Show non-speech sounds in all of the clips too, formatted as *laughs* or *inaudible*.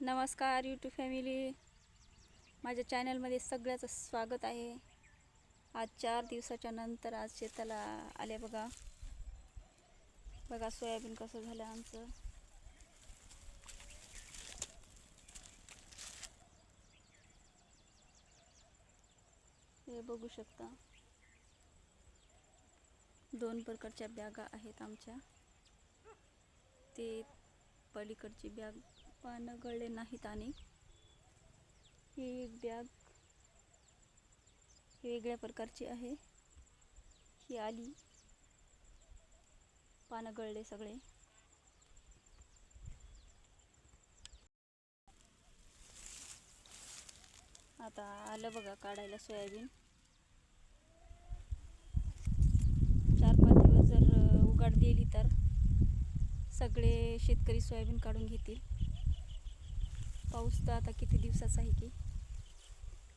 नमस्कार YouTube family माझ्या चॅनलमध्ये सगळ्याचं स्वागत आहे. आज चार दिवसाच्या नंतर आज शेताला आले बघा. बघा सोयाबीन कसं झालं आमचं. हे बघू शकता. दोन प्रकारच्या बॅगा आहेत आमच्या. ते पलीकडची बॅग पानं गळले नाहीत आणि ही एक बॅग वेगळ्या प्रकारची आहे. ही आली. पानं गळले सगळे. आता आलं बघा काढायला सोयाबीन. चार पाच दिवस जर उघाड दिली तर सगळे शेतकरी सोयाबीन काढून घेतील. पाऊस तर आता किती दिवसाचा आहे की?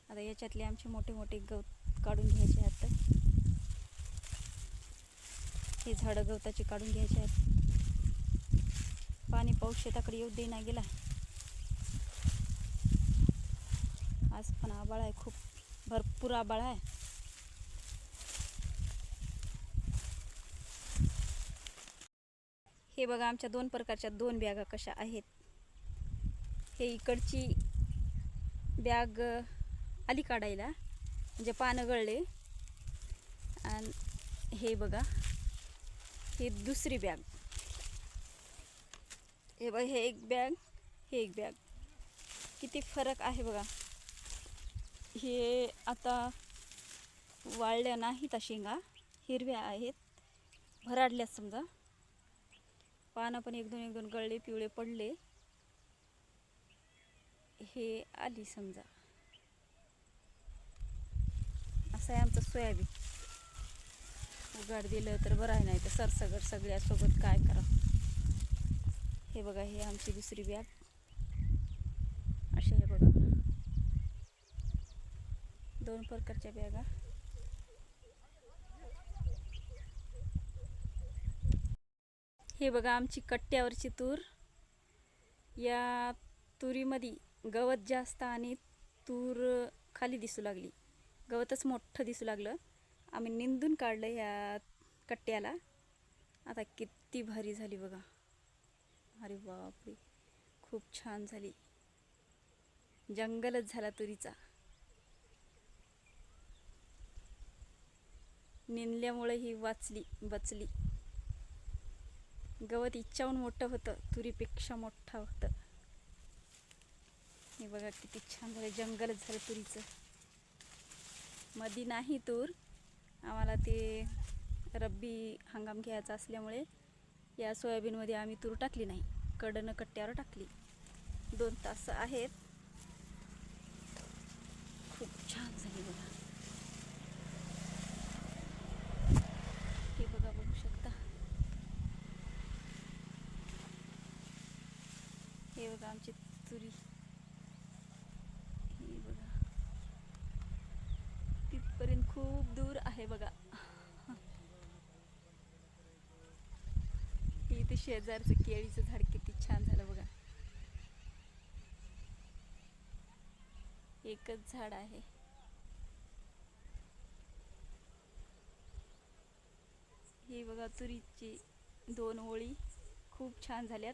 आता याच्यातले आमचे मोठे मोठे गवत काढून घ्यायचे आहेत तर. हे झाडं गवताचे काढून घ्यायचे आहेत. पाणी पाऊस शेताकडे येऊ देना गेला. आज पण आबाळ आहे खूप भरपूर आबाळ आहे. हे बघा आमच्या दोन प्रकारच्या दोन बॅगा कशा आहेत. हे इकडची बॅग आली काढायला. म्हणजे पानं गळले. आणि हे बघा. ही दुसरी बॅग. हे बघ हे एक बॅग हे एक बॅग. किती फरक आहे बघा. हे आता वाळल्या नाहीत शेंगा. हिरव्या आहेत. भराडल्यात समजा. पानं पण एक दोन एक दोन गळले पिवळे पडले. हे आली समजा. असं आहे आमचं सोयाबीन. उगाड दिलं तर बरं आहे नाही तर सरसगट सगळ्यासोबत काय करा. हे बघा हे आमची दुसरी बॅग. असे हे बघा. दोन प्रकारच्या बॅगा. हे बघा आमची कट्ट्यावरची तूर. या तुरीमध्ये गवत जास्त आणि तूर खाली दिसू लागली. गवतच मोठं दिसू लागलं. आम्ही निंदून काढलं ह्या कट्ट्याला. आता किती भारी झाली बघा. अरे बापरे. खूप छान झाली. जंगलच झाला तुरीचा. निंदल्यामुळे ही वाचली बचली. गवत इच्छाहून मोठं होतं. तुरीपेक्षा मोठं होतं. बघा किती छान झालं जंगलच झालं तुरीचं. मधी नाही तूर. आम्हाला ते रब्बी हंगाम घ्यायचा असल्यामुळे या सोयाबीनमध्ये आम्ही तूर टाकली नाही. कडनं कट्ट्यावर टाकली. दोन तास आहेत. खूप छान झाली बघा. हे बघा बघू शकता. हे बघा आमची तुरी हे बघा तिथपर्यंत खूप दूर आहे बघा. इथे शेजारचं केळीचं झाड किती छान झालं बघा. एकच झाड आहे. ही बघा तुरीची दोन ओळी खूप छान झाल्यात.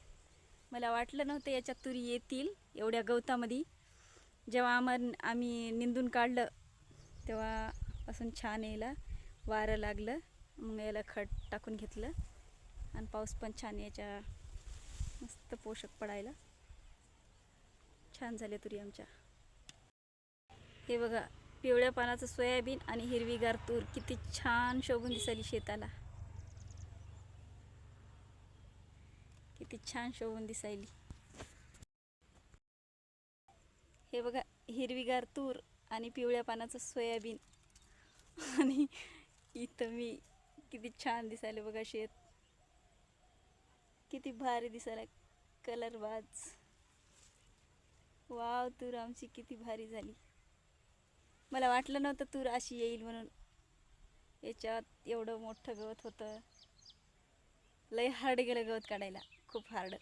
मला वाटलं नव्हतं याच्यात तुरी येतील एवढ्या गवतामध्ये. जेव्हा आम्हा आम्ही निंदून काढलं तेव्हा पासून छान यायला वारं लागलं मग याला खट टाकून घेतलं आणि पाऊस पण छान याच्या मस्त पोषक पडायला. छान झाल्या तुरी आमच्या. हे बघा पिवळ्या पानाचं सोयाबीन आणि हिरवीगार तूर किती छान शोभून दिसली शेताला. किती छान शोभून दिसायली. हे बघा हिरवीगार तूर आणि पिवळ्या पानाचं सोयाबीन. *laughs* आणि इथं मी किती छान दिसायले बघा शेत. किती भारी दिसायला कलर बाज वाव तूर आमची किती भारी झाली. मला वाटलं नव्हतं तूर अशी येईल म्हणून. याच्यात एवढं मोठं गवत होतं. लय हार्ड गेलं गवत काढायला. खूप हार्ड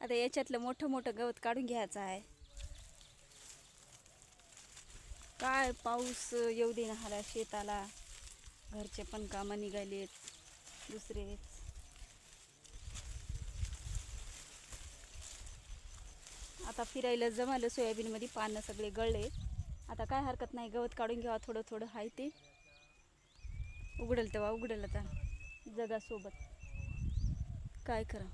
आता याच्यातलं मोठं मोठं गवत काढून घ्यायचं आहे. काय पाऊस येऊ दे ना शेताला. घरचे पण कामं निघालेत दुसरेच. आता फिरायला जमालं सोयाबीनमध्ये पानं सगळे गळले. आता काय हरकत नाही गवत काढून घ्यावा थोडं थोडं हाय ते. उघडल तेव्हा उघडल आता जगासोबत. काय करा